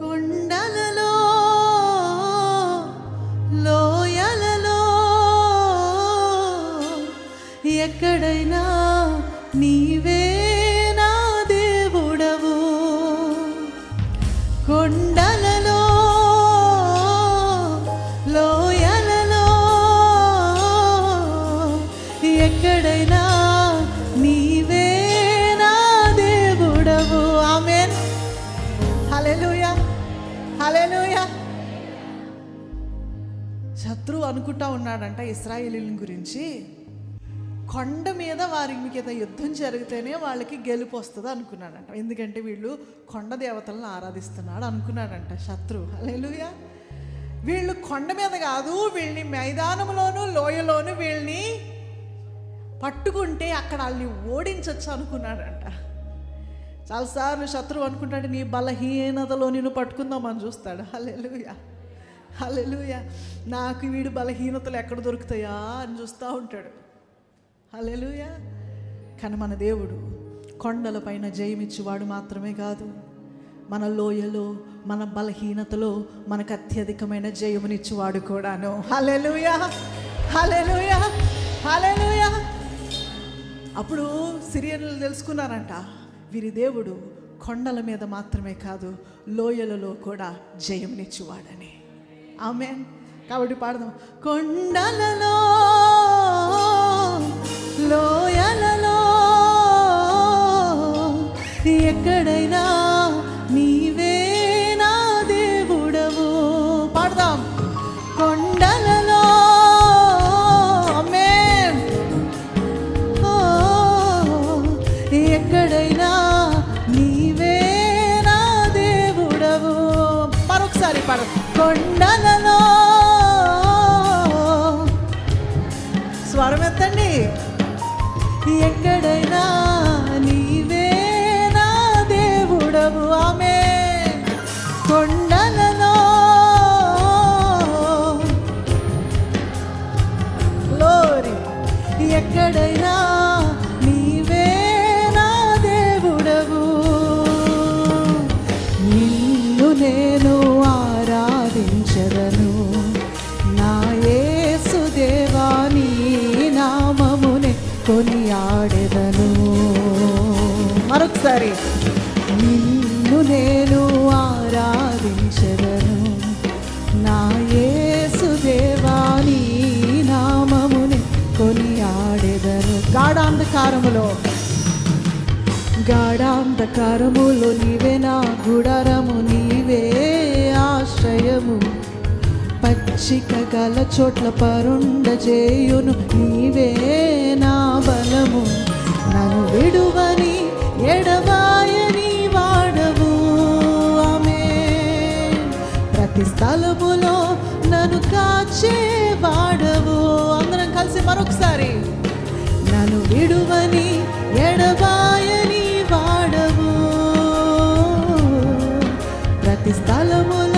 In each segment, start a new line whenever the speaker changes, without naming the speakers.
కొండలలో అనుకుంటా ఉన్నాడంట ఇస్రాయేలీల గురించి. కొండ మీద వారి మీద యుద్ధం జరిగితేనే వాళ్ళకి గెలుపు వస్తుంది అనుకున్నాడంట. ఎందుకంటే వీళ్ళు కొండ దేవతలను ఆరాధిస్తున్నాడు అనుకున్నాడంట శత్రువు. హల్లెలూయా. వీళ్ళు కొండ మీద కాదు వీళ్ళని మైదానంలోను లోయలోను వీళ్ళని పట్టుకుంటే అక్కడ వాళ్ళని ఓడించవచ్చు అనుకున్నాడంట. చాలాసార్లు శత్రువు అనుకుంటాడు నీ బలహీనతలో నిన్ను పట్టుకుందామని చూస్తాడు. అలెలుయా హలెలుయ నాకు వీడు బలహీనతలు ఎక్కడ దొరుకుతాయా అని చూస్తూ ఉంటాడు. హలెలుయ కానీ మన దేవుడు కొండలపైన జయమిచ్చేవాడు మాత్రమే కాదు. మన లోయలో మన బలహీనతలో మనకు అత్యధికమైన జయమునిచ్చేవాడు కూడాను. హలెలుయ హలెలుయ హలెలుయ అప్పుడు సిరియన్లు తెలుసుకున్నారంట వీరి దేవుడు కొండల మీద మాత్రమే కాదు లోయలలో కూడా జయమునిచ్చువాడని. ఆమె కాబట్టి పాడదాం. కొండలలో లోయలలో ఎక్కడైనా నీవే నా దేవుడవు. పాడదాం. కొండలలో ఆమేన్. ఎక్కడైనా నీవే నా దేవుడవు. మరొకసారి పాడదాం. కొండలలో. స్వరం ఎత్తండి ఎక్కడైనా గాఢాంధకారములో గాఢాంధకారములో నీవే నా గుడారము నీవే ఆశ్రయము. పచ్చిక గల చోట్ల పరుండ చేయును నీవే నా బలము. నన్ను విడువని ఎడబాయని వాడవు ఆమె ప్రతి స్థలములో నన్ను కాచే వాడవు. అందరం కలిసి మరొకసారి నన్ను విడువని ఎడబాయని వాడవు. ప్రతి స్థలములో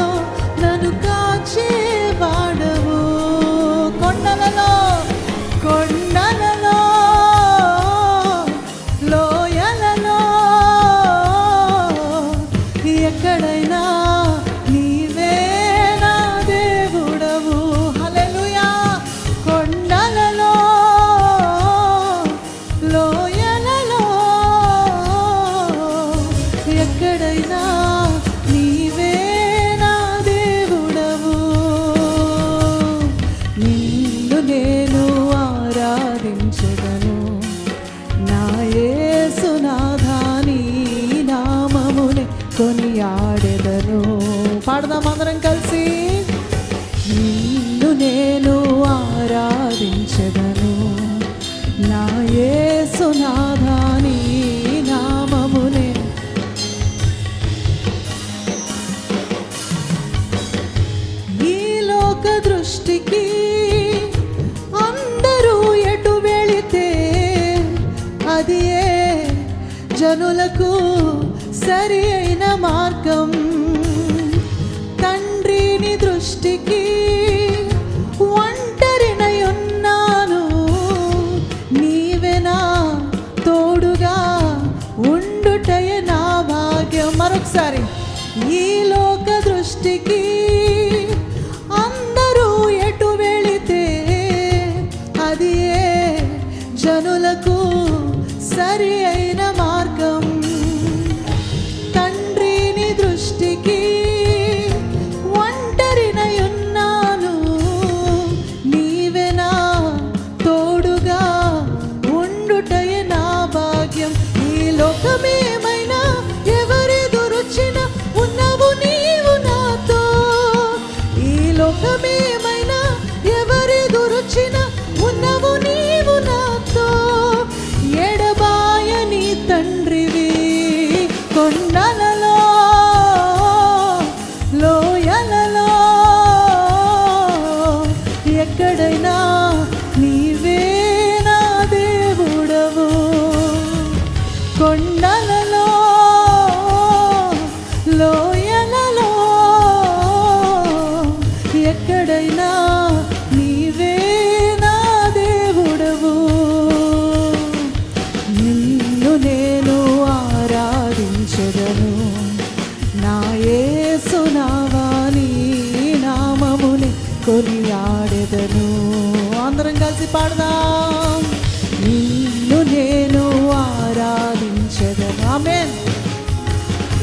ఆమెన్.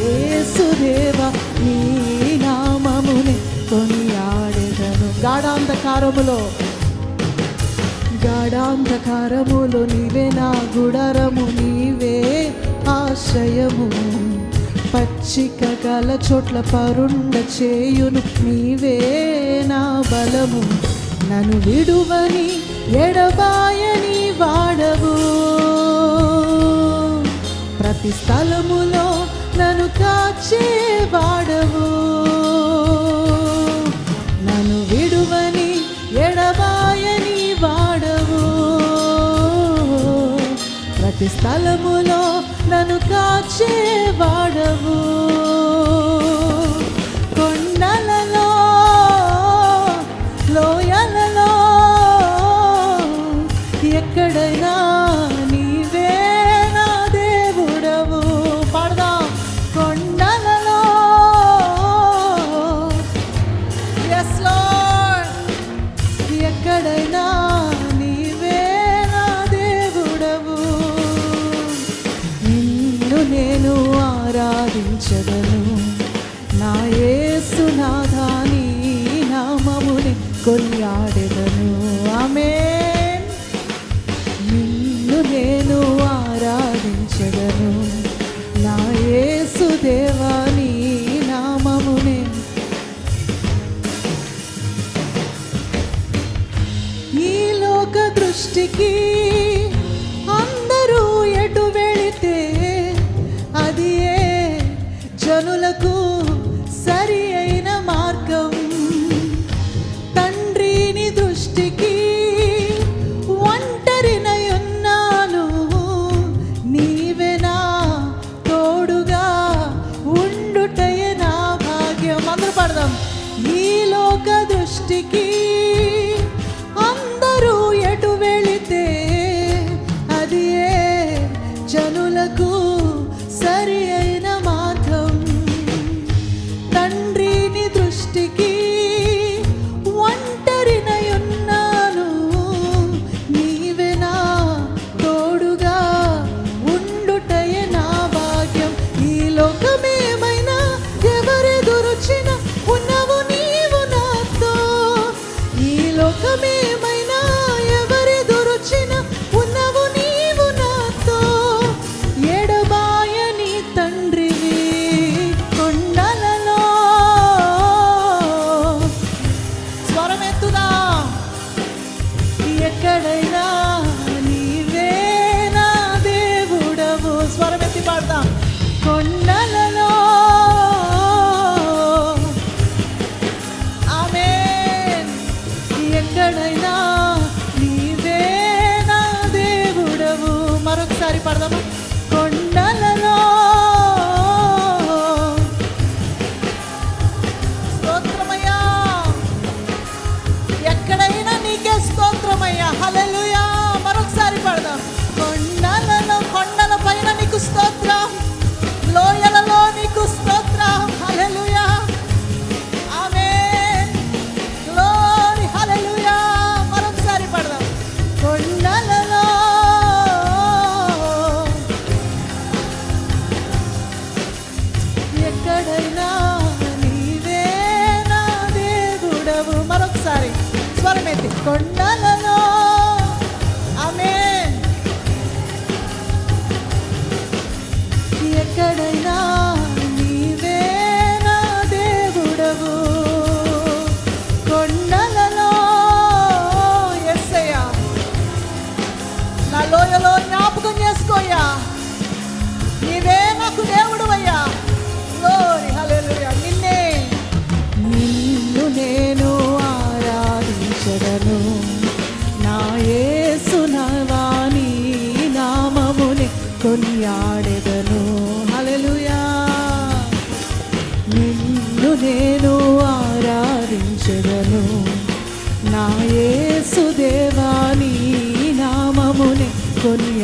యేసుదేవ నీ నామముని కొనియాడెదను. గాఢాంధకారములో గాఢాంధకారములో నీవే నా గుడరము నీవే ఆశ్రయము. పచ్చిక గల చోట్ల పరుండ చేయును నీవే నా బలము. నన్ను విడువని ఎడబాయని వాడవు. ప్రతి స్థలములో నన్ను కాచేవాడవు నన్ను విడువని ఎడబాయని వాడవు. ప్రతి స్థలములో నన్ను కాచేవాడవు స్థుతించదను నా ఏసునాథాని నామముని కొనియాడెదను. ఆమె నిన్ను నేను ఆరాధించదను. నా ఏసుదేవాని నామమునే. ఈ లోక దృష్టికి మరొకసారి పడదామా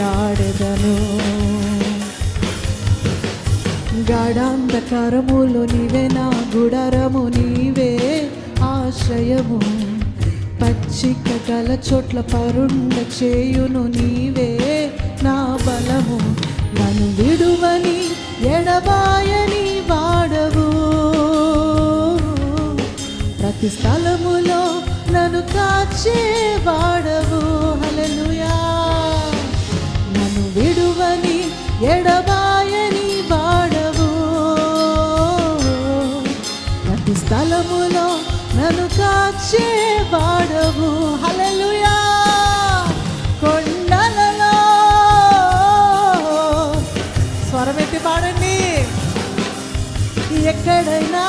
కొనియాడెదను గాఢాంధకారములో నీవే నా గుడారము నీవే. ఆశ్రయము పచ్చిక గల చోట్ల పరుండ చేయును నీవే. నా బలము నన్ను విడువని ఎడబాయని వాడవు. ప్రతి స్థలములో నన్ను కాచే వాడవు. హలలుయా ఎడబాయని వాడవు. ప్రతి స్థలములో నన్ను కాచే వాడవు. హల్లెలూయా! కొండలలో స్వరమెత్తి పాడండి. ఎక్కడైనా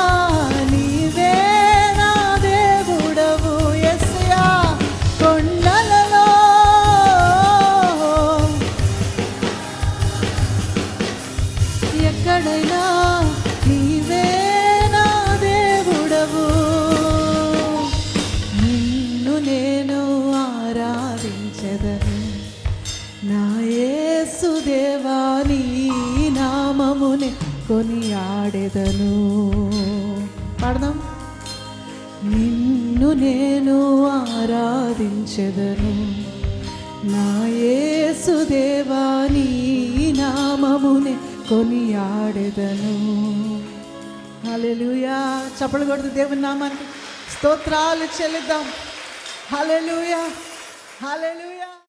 ఆడెదను. పాడదాం. నిన్ను నేను ఆరాధించెదను. నా యేసు దేవా నీ నామముని కొనియాడెదను. హలెలుయా చప్పలు కొడుతూ దేవుని నామానికి స్తోత్రాలు చెల్లిద్దాం. Hallelujah hallelujah